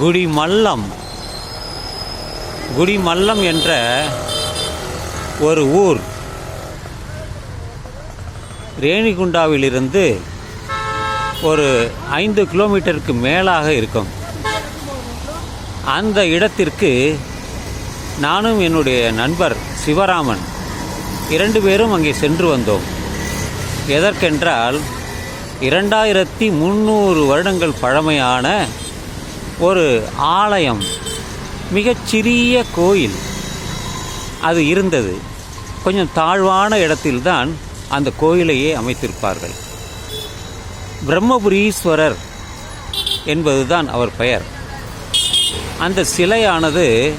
குடிமல்லம். குடிமல்லம் என்ற ஒரு ஊர். ரேணிகுண்டாவிலிருந்து ஒரு ஐந்து கிலோமீட்டருக்கு மேலாக இருக்கும். அந்த இடத்திற்கு நானும் என்னுடைய நண்பர் சிவராமன் இரண்டு பேரும் அங்கே சென்று வந்தோம். எதற்கென்றால் இரண்டாயிரத்தி முந்நூறு வருடங்கள் பழமையான ஒரு ஆலயம் மிகச்சிறிய கோயில். அது இருந்தது. கொஞ்சம் தாழ்வான இடத்தில்தான் அந்த கோயிலையே அமைத்திருப்பார்கள். பிரம்மபுரீஸ்வரர் என்பதுதான் அவர் பெயர். அந்த சிலையானது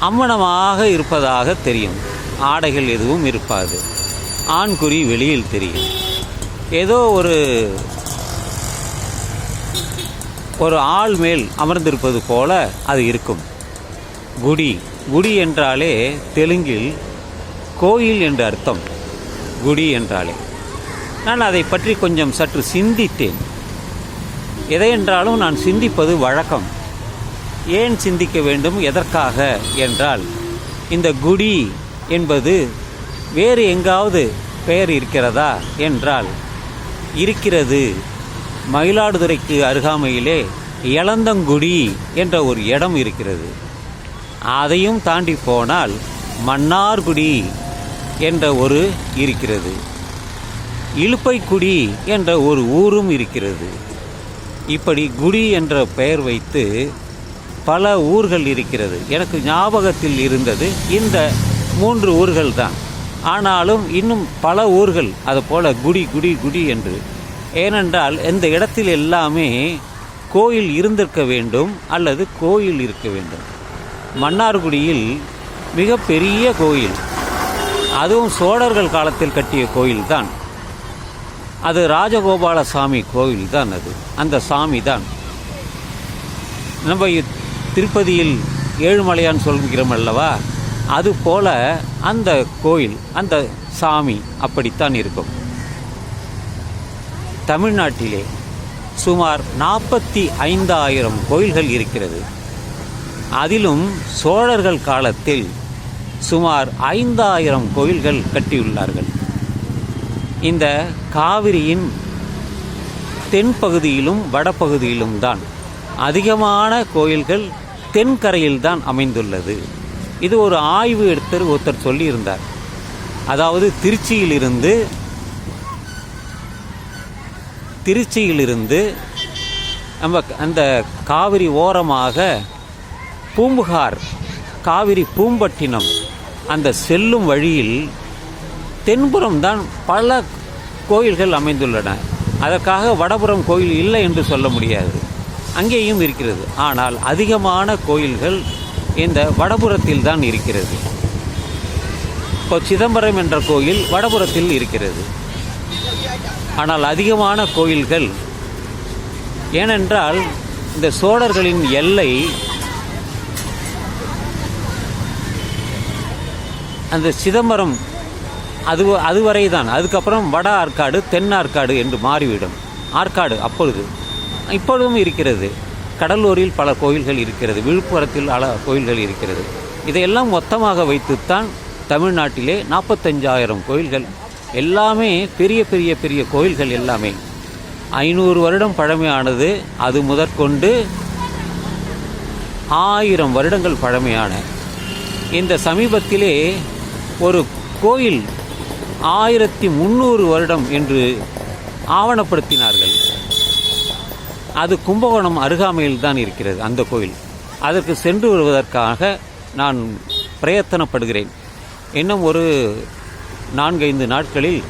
அம்மனமாக இருப்பதாக தெரியும். ஆடைகள் எதுவும் இருப்பாது. ஆண்குறி வெளியில் தெரியும். ஏதோ ஒரு ஒரு ஆள் மேல் அமர்ந்திருப்பது போல அது இருக்கும். குடி குடி என்றாலே தெலுங்கில் கோயில் என்று அர்த்தம். குடி என்றாலே. நான் அதை பற்றி கொஞ்சம் சற்று சிந்தித்தேன். எதை என்றாலும் நான் சிந்திப்பது வழக்கம். ஏன் சிந்திக்க வேண்டும் எதற்காக என்றால் இந்த குடி என்பது வேறு எங்காவது பெயர் இருக்கிறதா என்றால் இருக்கிறது மயிலாடுதுறைக்கு அருகாமையிலே எலந்தங்குடி என்ற ஒரு இடம் இருக்கிறது. அதையும் தாண்டி போனால் மன்னார்குடி என்ற ஒரு இருக்கிறது. இழுப்பைக்குடி என்ற ஒரு ஊரும் இருக்கிறது. இப்படி குடி என்ற பெயர் வைத்து பல ஊர்கள் இருக்கிறது. எனக்கு ஞாபகத்தில் இருந்தது இந்த மூன்று ஊர்கள் தான் ஆனாலும் இன்னும் பல ஊர்கள் அது போல் குடி குடி குடி என்று ஏனென்றால் இந்த இடத்தில் எல்லாமே கோயில் இருந்திருக்க வேண்டும் அல்லது கோயில் இருக்க வேண்டும். மன்னார்குடியில் மிகப்பெரிய கோயில். அதுவும் சோழர்கள் காலத்தில் கட்டிய கோயில்தான். அது ராஜகோபால சாமி கோயில் தான் அது. அந்த சாமி தான் நம்ம திருப்பதியில் ஏழுமலையான் சொல்கிறோம் அல்லவா? அது போல அந்த கோயில் அந்த சாமி அப்படித்தான் இருக்கும். தமிழ்நாட்டிலே சுமார் நாற்பத்தி ஐந்தாயிரம் கோயில்கள் இருக்கிறது. அதிலும் சோழர்கள் காலத்தில் சுமார் ஐந்தாயிரம் கோயில்கள் கட்டியுள்ளார்கள். இந்த காவிரியின் தென்பகுதியிலும் வடபகுதியிலும் தான் அதிகமான கோயில்கள் தென்கரையில்தான் அமைந்துள்ளது. இது ஒரு ஆய்வு எடுத்தர் ஒருத்தர் சொல்லியிருந்தார். அதாவது திருச்சியிலிருந்து திருச்சியிலிருந்து நம்ம அந்த காவிரி ஓரமாக பூம்புகார் காவிரி பூம்பட்டினம் அந்த செல்லும் வழியில் தென்புறம் தான் பல கோயில்கள் அமைந்துள்ளன. அதற்காக வடபுறம் கோயில் இல்லை என்று சொல்ல முடியாது. அங்கேயும் இருக்கிறது. ஆனால் அதிகமான கோயில்கள் இந்த வடபுறத்தில் தான் இருக்கிறது. இப்போ சிதம்பரம் என்ற கோயில் வடபுறத்தில் இருக்கிறது. ஆனால் அதிகமான கோயில்கள். ஏனென்றால் இந்த சோழர்களின் எல்லை அந்த சிதம்பரம் அது அதுவரை தான் அதுக்கப்புறம் வட ஆற்காடு தென் ஆற்காடு என்று மாறிவிடும். ஆற்காடு அப்பொழுது. இப்பொழுதும் இருக்கிறது. கடலூரில் பல கோயில்கள் இருக்கிறது. விழுப்புரத்தில் பல கோயில்கள் இருக்கிறது. இதையெல்லாம் மொத்தமாக வைத்துத்தான் தமிழ்நாட்டிலே நாற்பத்தஞ்சாயிரம் கோயில்கள் எல்லாமே பெரிய பெரிய பெரிய கோயில்கள் எல்லாமே. ஐநூறு வருடம் பழமையானது அது முதற்கொண்டு ஆயிரம் வருடங்கள் பழமையான. இந்த சமீபத்திலே ஒரு கோயில் ஆயிரத்தி முந்நூறு வருடம் என்று ஆவணப்படுத்தினார்கள். அது கும்பகோணம் அருகாமையில் தான் இருக்கிறது அந்த கோயில். அதற்கு சென்று வருவதற்காக நான் பிரயத்தனப்படுகிறேன். இன்னும் ஒரு நான்கைந்து நாட்களில்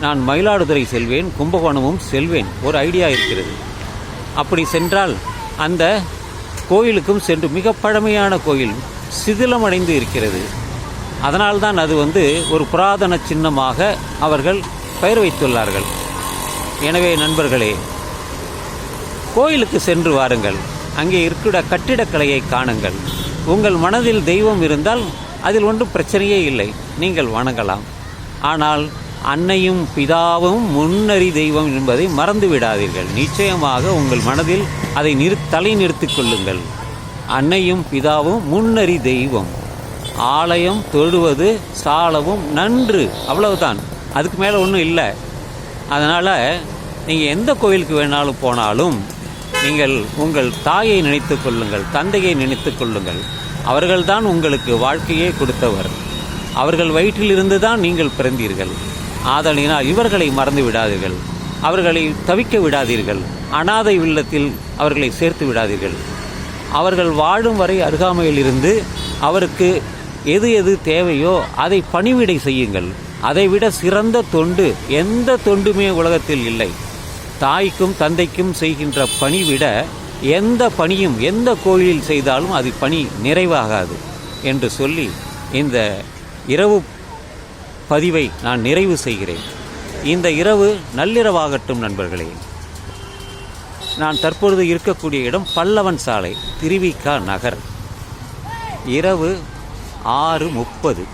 நான் மயிலாடுதுறை செல்வேன் கும்பகோணமும் செல்வேன். ஒரு ஐடியா இருக்கிறது. அப்படி சென்றால் அந்த கோயிலுக்கும் சென்று மிக பழமையான கோயில் சிதிலமடைந்து இருக்கிறது. அதனால்தான் அது வந்து ஒரு புராதன சின்னமாக அவர்கள் பெயர் வைத்துள்ளார்கள். எனவே நண்பர்களே கோயிலுக்கு சென்று வாருங்கள். அங்கே இருக்கிற கட்டிடக்கலையை காணுங்கள். உங்கள் மனதில் தெய்வம் இருந்தால் அதில் ஒன்றும் பிரச்சனையே இல்லை. நீங்கள் வணங்கலாம். ஆனால் அன்னையும் பிதாவும் முன்னறி தெய்வம் என்பதை மறந்து விடாதீர்கள் நிச்சயமாக உங்கள் மனதில் அதை நிறு தலை நிறுத்திக் கொள்ளுங்கள். அன்னையும் பிதாவும் முன்னறி தெய்வம். ஆலயம் தொழுவது சாலவும் நன்று. அவ்வளவுதான். அதுக்கு மேலே ஒன்றும் இல்லை. அதனால் நீங்கள் எந்த கோயிலுக்கு வேணாலும் போனாலும் நீங்கள் உங்கள் தாயை நினைத்து கொள்ளுங்கள் தந்தையை நினைத்து கொள்ளுங்கள். அவர்கள்தான் உங்களுக்கு வாழ்க்கையே கொடுத்தவர். அவர்கள் வயிற்றிலிருந்து தான் நீங்கள் பிறந்தீர்கள். ஆதலினால் இவர்களை மறந்து விடாதீர்கள். அவர்களை தவிக்க விடாதீர்கள். அனாதை இல்லத்தில் அவர்களை சேர்த்து விடாதீர்கள். அவர்கள் வாழும் வரை அருகாமையில் இருந்து அவருக்கு எது எது தேவையோ அதை பணிவிடை செய்யுங்கள். அதைவிட சிறந்த தொண்டு எந்த தொண்டுமே உலகத்தில் இல்லை. தாய்க்கும் தந்தைக்கும் செய்கின்ற பணி விட எந்த பணியும் எந்த கோயிலில் செய்தாலும் அது பணி நிறைவாகாது என்று சொல்லி இந்த இரவு பதிவை நான் நிறைவு செய்கிறேன். இந்த இரவு நள்ளிரவாகட்டும் நண்பர்களே. நான் தற்பொழுது இருக்கக்கூடிய இடம் பல்லவன் சாலை திருவிக்கா நகர். இரவு ஆறு முப்பது.